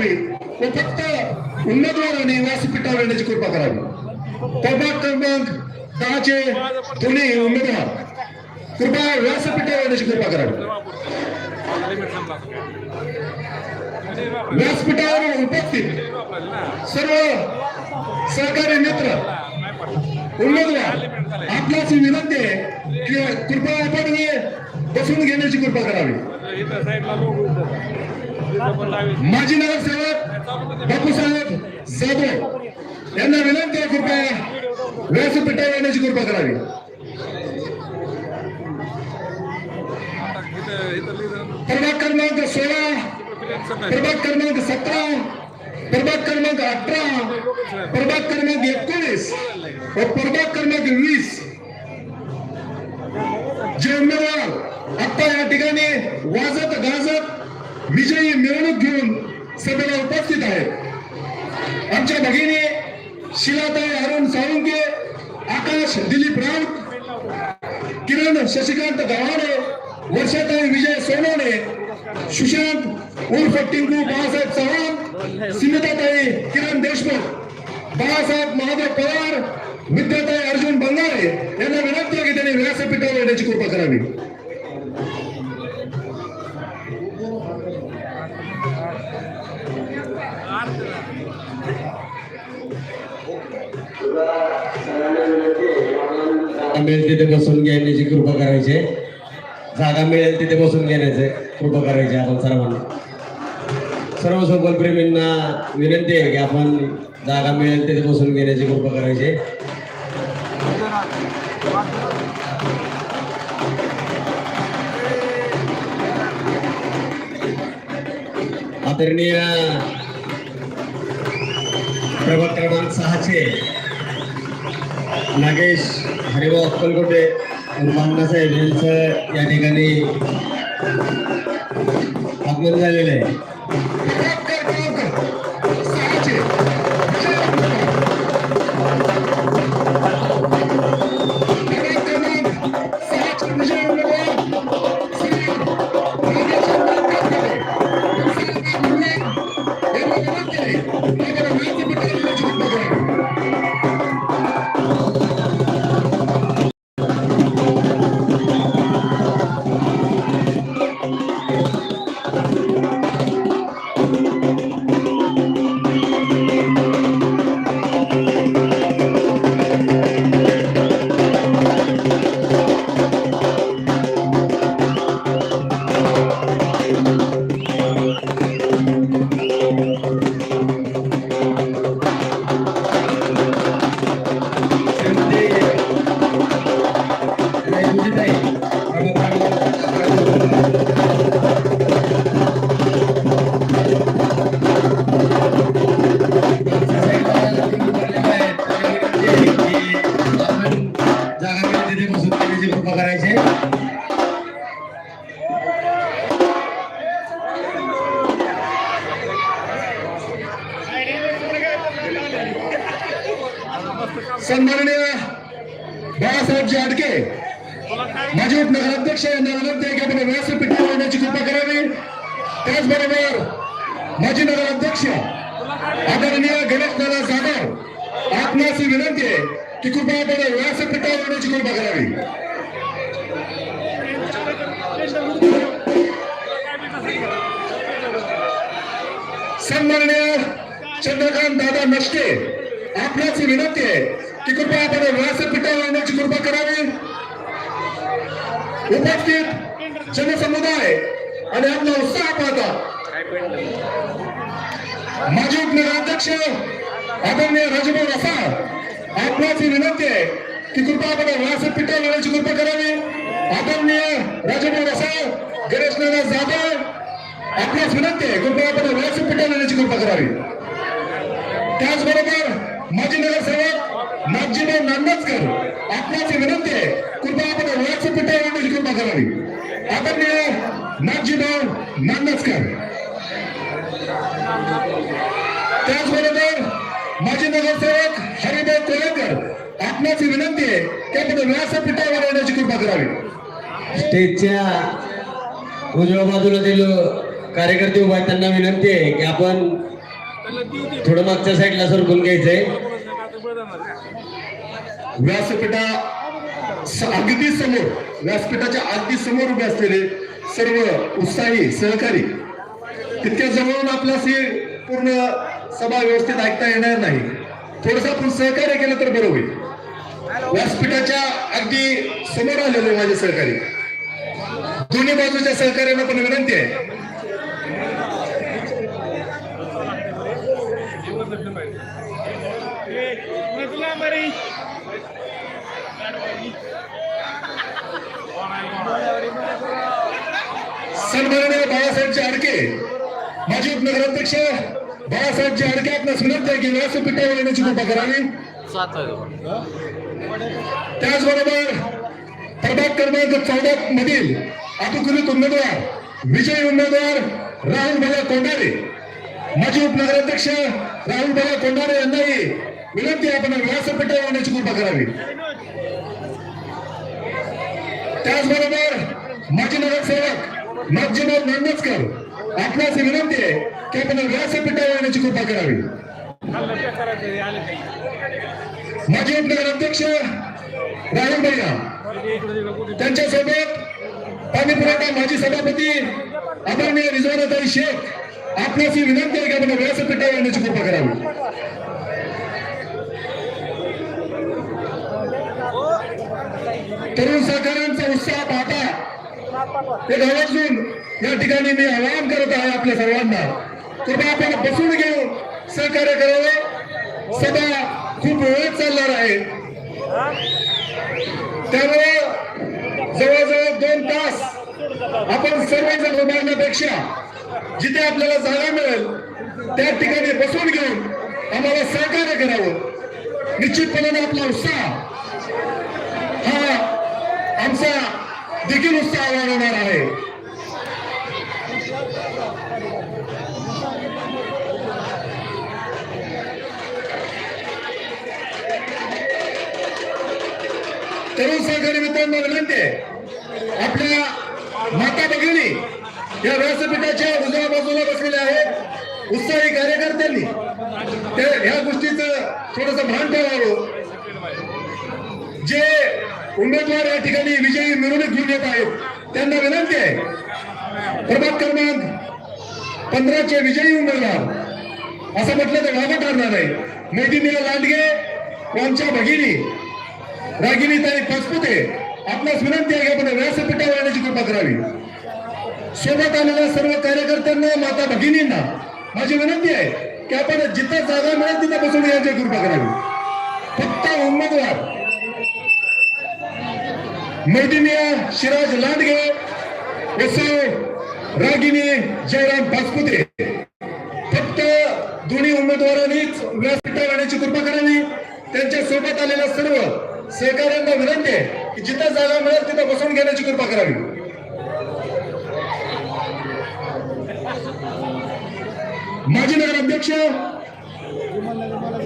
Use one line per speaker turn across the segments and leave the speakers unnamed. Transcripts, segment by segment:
करावी व फक्त उमेदवाराने व्यासपीठावर येण्याची कृपा करावी प्रभाग क्रमांक दहाचे दोन्ही उमेदवार कृपया व्यासपीठावर येण्याची कृपा करावी व्यासपीठावर उपस्थित सर्व सहकारी मित्र उमेदवार आपल्याची विनंती आहे की कृपया आपण बसून घेण्याची कृपा करावी माजी नगरसेवक बापूसाहेब जाधव यांना विनंती आहे कृपया व्यासपीठावर येण्याची कृपा करावी. प्रभाग क्रमांक सोळा प्रभाग क्रमांक सतरा प्रभाग क्रमांक अठरा प्रभाग क्रमांक एकोणीस व प्रभाग क्रमांक वीस. जे उमेदवार आता या ठिकाणी वाजत गाजत विजयी मिरवणूक घेऊन सभेला उपस्थित आहेत आमच्या भगिनी शिलाताई अरुण साळुंके आकाश दिलीप राऊत किरण शशिकांत गव्हाणे वर्षाताई विजय सोनवणे सुशांत उर्फ टिंकू बाळासाहेब चव्हाण स्मिताताई किरण देशमुख बाळासाहेब महादेव पवार विद्याताई अर्जुन बंगारे यांना विनंती आहे की त्यांनी विरासपीठावर येण्याची कृपा करावी.
मिळेल तिथे बसून घेण्याची कृपा करायची जागा मिळेल तिथे बसून घेण्याचे कृपा करायची आपण सर्वांना सर्व संकल्पप्रेमींना विनंती आहे की आपण जागा मिळेल तिथे बसून घेण्याची कृपा करायची आदरणीय प्रभाग क्रमांक सहाचे नागेश हरिभाऊ अक्कलकोटे साहेब यांचं या ठिकाणी आगमन झालेलं आहे.
माजी उपनगराध्यक्ष यांना विनंती आहे की आपण व्यासपीठावर येण्याची कृपा करावी. त्याचबरोबर माजी नगराध्यक्ष आदरणीय गणेश दादा जाधव आपणास ही विनंती आहे की कृपया आपण व्यासपीठावर येण्याची कृपा करावी. सन्माननीय चंद्रकांत दादा नष्टे आपल्याची विनंती आहे की कृपया आपण व्यासपीठावर येण्याची कृपा करावी. उपस्थित जनसमुदाय आणि आपला उत्साह पाहता. माजी उपनगराध्यक्ष आदरणीय राजभाऊ रसा आपणाची विनंती आहे की कृपया आपण व्यासपीठावर येण्याची कृपा करावी. आदरणीय राजभाऊ रसा गणेश नारायण जाधव आपल्याच विनंती आहे कृपया आपण व्यासपीठावर येण्याची कृपा करावी. त्याचबरोबर माजी नगरसेवक नागजीभाऊ नांदचकर आपल्याची विनंती आहे कृपया करावी आदरणीय नागजीभाऊ नांदचकर त्याचबरोबर माजी नगरसेवक हरिभाऊ कोळेकर आपल्याची विनंती आहे की आपण व्यासपीठावर येण्याची कृपा करावी.
स्टेजच्या उजव्या बाजूला दिलो कार्यकर्ते उभा आहेत त्यांना विनंती आहे की आपण थोडं मागच्या साईडला सरकून घ्यायचंय.
व्यासपीठा अगदी समोर व्यासपीठाच्या अगदी समोर उभे असलेले सर्व उत्साही सहकारी तितक्या जवळून आपल्याशी पूर्ण सभा व्यवस्थित ऐकता येणार नाही थोडस आपण सहकार्य केलं तर बरं होईल व्यासपीठाच्या अगदी समोर आलेले माझे सहकारी दोन्ही बाजूच्या सहकार्यांना पण विनंती आहे सन्माननीय बाळासाहेबचे अडके माजी उपनगराध्यक्ष बाळासाहेबचे अडके आपण विनंती आहे की व्यासपीठावर येण्याची कृपा करावी त्याचबरोबर प्रभाग क्रमांक चौदा मधील अनुकूलित उमेदवार विजयी उमेदवार राहुल भैया कोंडारे माजी उपनगराध्यक्ष राहुल भैया कोंडारे यांनाही विनंती आपण व्यासपीठावर येण्याची कृपा करावी. त्याचबरोबर माजी नगरसेवक नागजीनाथ नांदसकर आपल्यास विनंती आहे की आपण व्यासपीठावर येण्याची कृपा करावी. माजी उपनगराध्यक्ष राहुल भैया त्यांच्यासोबत पाणी पुरवठा माजी सभापती आदरणीय रिझवानाताई शेख आपल्यास ही विनंती आहे की आपण व्यासपीठावर येण्याची कृपा करावी. तरुण सहकाऱ्यांचा उत्साह पाहता ते गावातून या ठिकाणी मी आवाहन करत आहे आपल्या सर्वांना. कृपया आपण बसून घेऊन सहकार्य करावं. सभा खूप वेळ चालणार आहे. त्यामुळे जवळजवळ दोन तास आपण सर्वजण उभारण्यापेक्षा जिथे आपल्याला जागा मिळेल त्या ठिकाणी बसून घेऊन आम्हाला सहकार्य करावं. निश्चितपणाने आपला उत्साह हा आमचा देखील उत्साह वाढवणार आहे. तरुण सहकारी मित्रांना विनंती आहे. आपल्या माता भगिनी या व्यासपीठाच्या उजव्या बाजूला बसलेल्या आहेत. उत्साही कार्यकर्त्यांनी ते ह्या गोष्टीचं थोडस भान ठेवावं. जे उमेदवार या ठिकाणी विजयी मिरवणूक घेऊन येत आहेत. त्यांना विनंती आहे. प्रभाग क्रमांक पंधराचे विजयी उमेदवार. असं म्हटलं तर वागा ठरणार आहे. मैदिनीला लांडगे यांच्या भगिनी. भगिनी रागिनीताई पाचपुते. आपल्यास विनंती आहे की आपण व्यासपीठावर येण्याची कृपा करावी. सोबत आलेल्या सर्व कार्यकर्त्यांना माता भगिनींना माझी विनंती आहे की आपण जिथं जागा मिळेल तिथं बसून यांची कृपा करावी. फक्त उमेदवार मैदिनिया शिराज लांडगे वसव रागिनी जयराम पाचपुते फक्त दोन्ही उमेदवारांनीच व्यासपीठावर येण्याची कृपा करावी. त्यांच्यासोबत आलेल्या सर्व सहकाऱ्यांना विनंती आहे की जिथं जागा मिळेल तिथं बसून घेण्याची कृपा करावी. माजी नगराध्यक्ष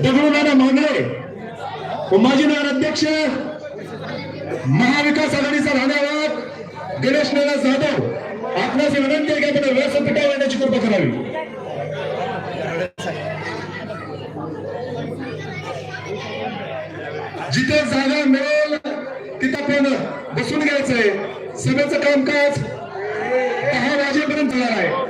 दगडूनाना मांगळे व माजी नगराध्यक्ष महाविकास आघाडीचा राहण्यावर गणेश नाना जाधव आपल्यास विनंती आहे की आपण व्यासपीठावर येण्याची कृपा करावी. जिथे जागा मिळेल तिथं आपण बसून घ्यायचंय. सभेचं कामकाज दहा वाजेपर्यंत होणार आहे.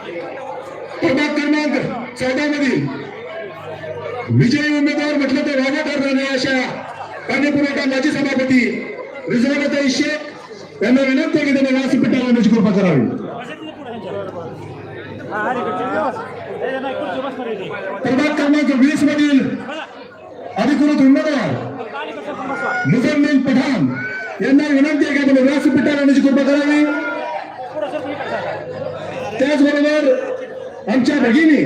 प्रभाग क्रमांक चौदा मधील विजयी उमेदवार म्हटलं तर वागा ठरणार अशा पाणी पुरवठा माजी सभापती रिझवानाताई शेख यांना विनंती आहे की त्यांनी व्यासपीठावर येण्याची कृपा करावी. प्रभाग क्रमांक वीस मधील अधिकृत उमेदवार यांना विनंती आहे का तुम्ही व्यासपीठाला येण्याची कृपा करावी? त्याचबरोबर आमच्या भगिनी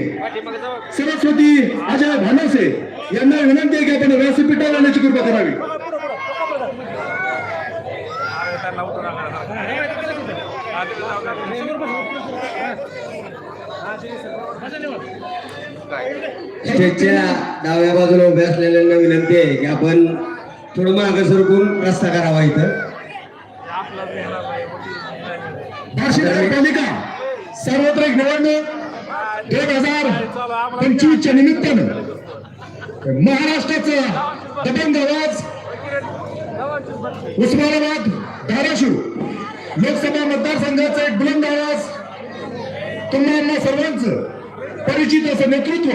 सरस्वती अजय भानसे यांना विनंती आहे की आपण व्यासपीठाला येण्याची कृपा करावी.
स्टेजच्या डाव्या बाजूला उभे असलेल्यांना विनंती आहे की आपण थोडं मागे सरकून रस्ता करावा इथं.
पालिका नगरपालिका सार्वत्रिक निवडणूक दोन हजार पंचवीसच्या निमित्तानं. महाराष्ट्राचा दबंग आवाज. उस्मानाबाद धाराशिव लोकसभा मतदारसंघाचा एक बुलंद आवाज. तुम्हाला सर्वांचं परिचित असं नेतृत्व